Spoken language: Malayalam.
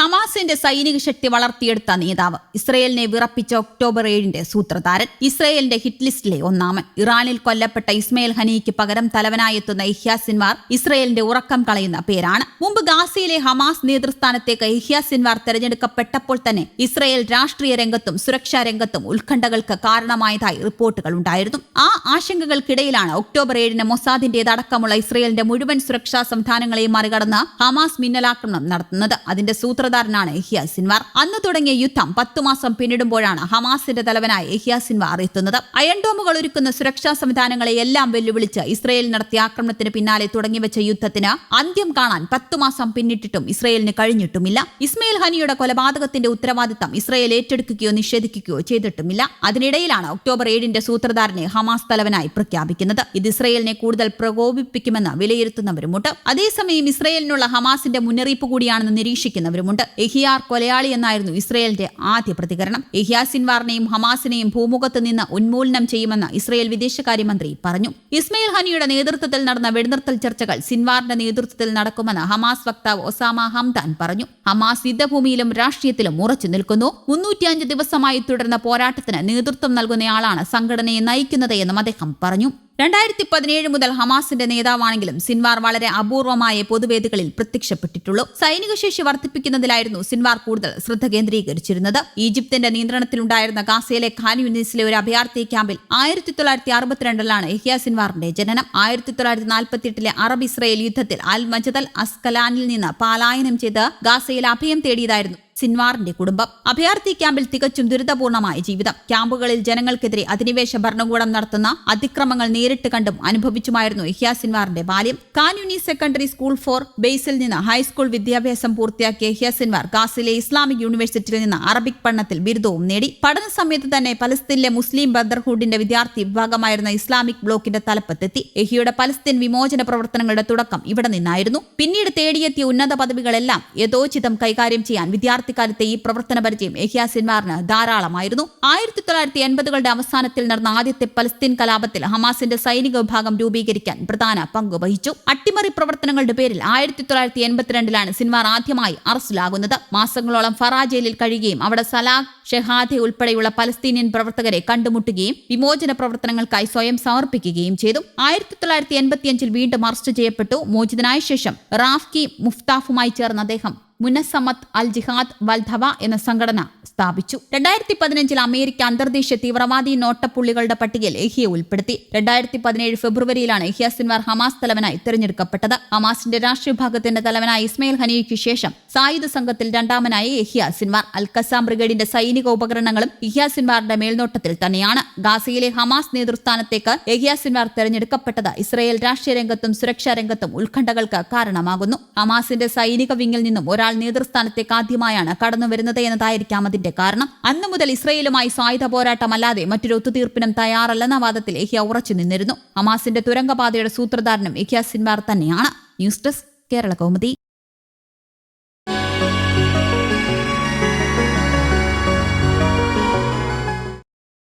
হামাস ഹമാസിന്റെ സൈനിക ശക്തി വളർത്തിയെടുത്ത നേതാവ് ഇസ്രയേലിനെ വിറപ്പിച്ച ഒക്ടോബർ ഏഴിന്റെ സൂത്രധാരൻ. ഇസ്രയേലിന്റെ ഹിറ്റ് ലിസ്റ്റിലെ ഒന്നാമൻ. ഇറാനിൽ കൊല്ലപ്പെട്ട ഇസ്മയിൽ ഹനിക്ക് പകരം തലവനായെത്തുന്ന ഇഹ്യാ സിൻവാർ ഇസ്രയേലിന്റെ ഉറക്കം കളയുന്ന പേരാണ്. മുമ്പ് ഗാസയിലെ ഹമാസ് നേതൃസ്ഥാനത്തേക്ക് ഇഹ്യാ സിൻവാർ തെരഞ്ഞെടുക്കപ്പെട്ടപ്പോൾ തന്നെ ഇസ്രയേൽ രാഷ്ട്രീയ രംഗത്തും സുരക്ഷാ രംഗത്തും ഉത്കണ്ഠകൾക്ക് കാരണമായതായി റിപ്പോർട്ടുകൾ ഉണ്ടായിരുന്നു. ആ ആശങ്കകൾക്കിടയിലാണ് ഒക്ടോബർ ഏഴിന് മൊസാദിന്റേതടക്കമുള്ള ഇസ്രയേലിന്റെ മുഴുവൻ സുരക്ഷാ സംവിധാനങ്ങളെയും മറികടന്ന് ഹമാസ് മിന്നലാക്രമണം നടത്തുന്നത്. അതിന്റെ സൂത്രധാരനാണ് എഹിയ സിൻവാർ. അന്ന് തുടങ്ങിയ യുദ്ധം പത്തു മാസം പിന്നിടുമ്പോഴാണ് ഹമാസിന്റെ തലവനായ എഹിയ സിൻവാർ എത്തുന്നത്. അയൺഡോമുകൾ ഒരുക്കുന്ന സുരക്ഷാ സംവിധാനങ്ങളെ എല്ലാം വെല്ലുവിളിച്ച് ഇസ്രയേൽ നടത്തിയ ആക്രമണത്തിന് പിന്നാലെ തുടങ്ങിവെച്ച യുദ്ധത്തിന് അന്ത്യം കാണാൻ പത്തു മാസം പിന്നിട്ടിട്ടും ഇസ്രയേലിന് കഴിഞ്ഞിട്ടുമില്ല. ഇസ്മയിൽ ഹനിയുടെ കൊലപാതകത്തിന്റെ ഉത്തരവാദിത്തം ഇസ്രയേൽ ഏറ്റെടുക്കുകയോ നിഷേധിക്കുകയോ ചെയ്തിട്ടുമില്ല. അതിനിടയിലാണ് ഒക്ടോബർ ഏഴിന്റെ സൂത്രധാരനെ ഹമാസ് തലവനായി പ്രഖ്യാപിക്കുന്നത്. ഇത് ഇസ്രയേലിനെ കൂടുതൽ പ്രകോപിപ്പിക്കുമെന്ന് വിലയിരുത്തുന്നവരുമുണ്ട്. അതേസമയം ഇസ്രയേലിനുള്ള ഹമാസിന്റെ മുന്നറിയിപ്പ് കൂടിയാണെന്ന് നിരീക്ഷിക്കുന്നവരുമുണ്ട്. എഹിയാർ കൊലയാളി എന്നായിരുന്നു ഇസ്രയേലിന്റെ ആദ്യ പ്രതികരണം. എഹിയാ സിൻവാറിനെയും ഹമാസിനെയും ഭൂമുഖത്ത് നിന്ന് ഉന്മൂലനം ചെയ്യുമെന്ന് ഇസ്രയേൽ വിദേശകാര്യമന്ത്രി പറഞ്ഞു. ഇസ്മയിൽ ഹനിയുടെ നേതൃത്വത്തിൽ നടന്ന വെടിനിർത്തൽ ചർച്ചകൾ സിൻവാറിന്റെ നേതൃത്വത്തിൽ നടക്കുമെന്ന് ഹമാസ് വക്താവ് ഒസാമ ഹംദാൻ പറഞ്ഞു. ഹമാസ് യുദ്ധഭൂമിയിലും രാഷ്ട്രീയത്തിലും ഉറച്ചു നിൽക്കുന്നു. മുന്നൂറ്റിയഞ്ച് ദിവസമായി തുടർന്ന പോരാട്ടത്തിന് നേതൃത്വം നൽകുന്നയാളാണ് സംഘടനയെ നയിക്കുന്നത് എന്നും അദ്ദേഹം പറഞ്ഞു. രണ്ടായിരത്തി പതിനേഴ് മുതൽ ഹമാസിന്റെ നേതാവാണെങ്കിലും സിൻവാർ വളരെ അപൂർവമായ പൊതുവേദികളിൽ പ്രത്യക്ഷപ്പെട്ടിട്ടുള്ളൂ. സൈനിക ശേഷി വർദ്ധിപ്പിക്കുന്നതിലായിരുന്നു സിൻവാർ കൂടുതൽ ശ്രദ്ധ കേന്ദ്രീകരിച്ചിരുന്നത്. ഈജിപ്തിന്റെ നിയന്ത്രണത്തിലുണ്ടായിരുന്ന ഗാസയിലെ ഖാൻ യൂണിസിലെ ഒരു അഭയാർത്ഥി ക്യാമ്പിൽ ആയിരത്തി തൊള്ളായിരത്തി അറുപത്തിരണ്ടിലാണ് എഹിയ സിൻവാറിന്റെ ജനനം. ആയിരത്തി തൊള്ളായിരത്തി നാൽപ്പത്തിയെട്ടിലെ അറബ് ഇസ്രയേൽ യുദ്ധത്തിൽ അൽ മജദൽ അസ്കലാനിൽ നിന്ന് പലായനം ചെയ്ത് ഗാസയിൽ അഭയം തേടിയതായിരുന്നു. സിൻവാറിന്റെ കുടുംബം. അഭയാർത്ഥി ക്യാമ്പിൽ തികച്ചും ദുരിതപൂർണമായ ജീവിതം. ക്യാമ്പുകളിൽ ജനങ്ങൾക്കെതിരെ അധിനിവേശ ഭരണകൂടം നടത്തുന്ന അതിക്രമങ്ങൾ നേരിട്ട് കണ്ടും അനുഭവിച്ചുമായിരുന്നു ഇഹ്യ സിൻവാറിന്റെ ബാല്യം. Khan Younis secondary school for boys നിന്ന് ഹൈസ്കൂൾ വിദ്യാഭ്യാസം പൂർത്തിയാക്കിയ ഇഹ്യ സിൻവാർ ഗാസിലെ ഇസ്ലാമിക് യൂണിവേഴ്സിറ്റിയിൽ നിന്ന് അറബിക് പഠനത്തിൽ ബിരുദവും നേടി. പഠന സമയത്ത് തന്നെ പലസ്തീനിലെ മുസ്ലിം ബ്രദർഹുഡിന്റെ വിദ്യാർത്ഥി വിഭാഗമായിരുന്ന ഇസ്ലാമിക് ബ്ലോക്കിന്റെ തലപ്പത്തെത്തി. എഹിയുടെ പലസ്തീൻ വിമോചന പ്രവർത്തനങ്ങളുടെ തുടക്കം ഇവിടെ നിന്നായിരുന്നു. പിന്നീട് തേടിയെത്തിയ ഉന്നത പദവികളെല്ലാം യഥോചിതം കൈകാര്യം ചെയ്യാൻ വിദ്യാർത്ഥി വിദ്യാർത്ഥിക്കാലത്തെ ഈ പ്രവർത്തന പരിചയം എഹിയ സിൻമാറിന് ധാരാളമായിരുന്നു. ആയിരത്തി തൊള്ളായിരത്തി എൺപതുകളുടെ അവസാനത്തിൽ നടന്ന ആദ്യത്തെ പലസ്തീൻ കലാപത്തിൽ ഹമാസിന്റെ സൈനിക വിഭാഗം രൂപീകരിക്കാൻ പ്രധാന പങ്ക് വഹിച്ചു. അട്ടിമറി പ്രവർത്തനങ്ങളുടെ പേരിൽ ആയിരത്തി തൊള്ളായിരത്തി എൺപത്തിരണ്ടിലാണ് സിൻവാർ ആദ്യമായി അറസ്റ്റിലാകുന്നത്. മാസങ്ങളോളം ഫറാ ജയിലിൽ കഴിയുകയും അവിടെ സലാഖ് ഷെഹാദെ ഉൾപ്പെടെയുള്ള പലസ്തീനിയൻ പ്രവർത്തകരെ കണ്ടുമുട്ടുകയും വിമോചന പ്രവർത്തനങ്ങൾക്കായി സ്വയം സമർപ്പിക്കുകയും ചെയ്തു. ആയിരത്തി തൊള്ളായിരത്തി എൺപത്തിയഞ്ചിൽ വീണ്ടും അറസ്റ്റ് ചെയ്യപ്പെട്ടു. മോചിതനായ ശേഷം റാഫ്കി മുഫ്താഫുമായി ചേർന്ന് അദ്ദേഹം മുനസമത്ത് അൽ ജിഹാദ് വൽധവ എന്ന സംഘടന സ്ഥാപിച്ചു. രണ്ടായിരത്തി പതിനഞ്ചിൽ അമേരിക്ക അന്തർദേശീയ തീവ്രവാദി നോട്ടപ്പുള്ളികളുടെ പട്ടികയിൽ എഹിയെ ഉൾപ്പെടുത്തി. രണ്ടായിരത്തി പതിനേഴ് ഫെബ്രുവരിയിലാണ് എഹിയ സിൻവാർ ഹമാസ് തലവനായി തിരഞ്ഞെടുക്കപ്പെട്ടത്. ഹമാസിന്റെ രാഷ്ട്രീയ വിഭാഗത്തിന്റെ തലവനായ ഇസ്മയിൽ ഹനിയയ്ക്ക് ശേഷം സായുധ സംഘത്തിൽ രണ്ടാമനായി എഹിയ സിൻവാർ അൽ കസാം ബ്രിഗേഡിന്റെ സൈനിക ഉപകരണങ്ങളും ഇഹിയ സിൻവാറിന്റെ മേൽനോട്ടത്തിൽ തന്നെയാണ്. ഗാസയിലെ ഹമാസ് നേതൃസ്ഥാനത്തേക്ക് എഹിയ സിൻവാർ തെരഞ്ഞെടുക്കപ്പെട്ടത് ഇസ്രയേൽ രാഷ്ട്രീയ രംഗത്തും സുരക്ഷാ രംഗത്തും ഉത്കണ്ഠകൾക്ക് കാരണമാകുന്നു. ഹമാസിന്റെ സൈനിക വിങ്ങിൽ നിന്നും ഒരാൾ നേതൃസ്ഥാനത്തേക്ക് ആദ്യമായാണ് കടന്നുവരുന്നത് എന്നതായിരിക്കാം അതിന്റെ കാരണം. അന്നു മുതൽ ഇസ്രയേലുമായി സായുധ പോരാട്ടമല്ലാതെ മറ്റൊരു ഒത്തുതീർപ്പിനും തയ്യാറല്ലെന്ന വാദത്തിൽ എഹിയ ഉറച്ചു നിന്നിരുന്നു. ഹമാസിന്റെ തുരങ്കപാതയുടെ സൂത്രധാരനും എഹിയ തന്നെയാണ്. News desk Kerala Kaumudi.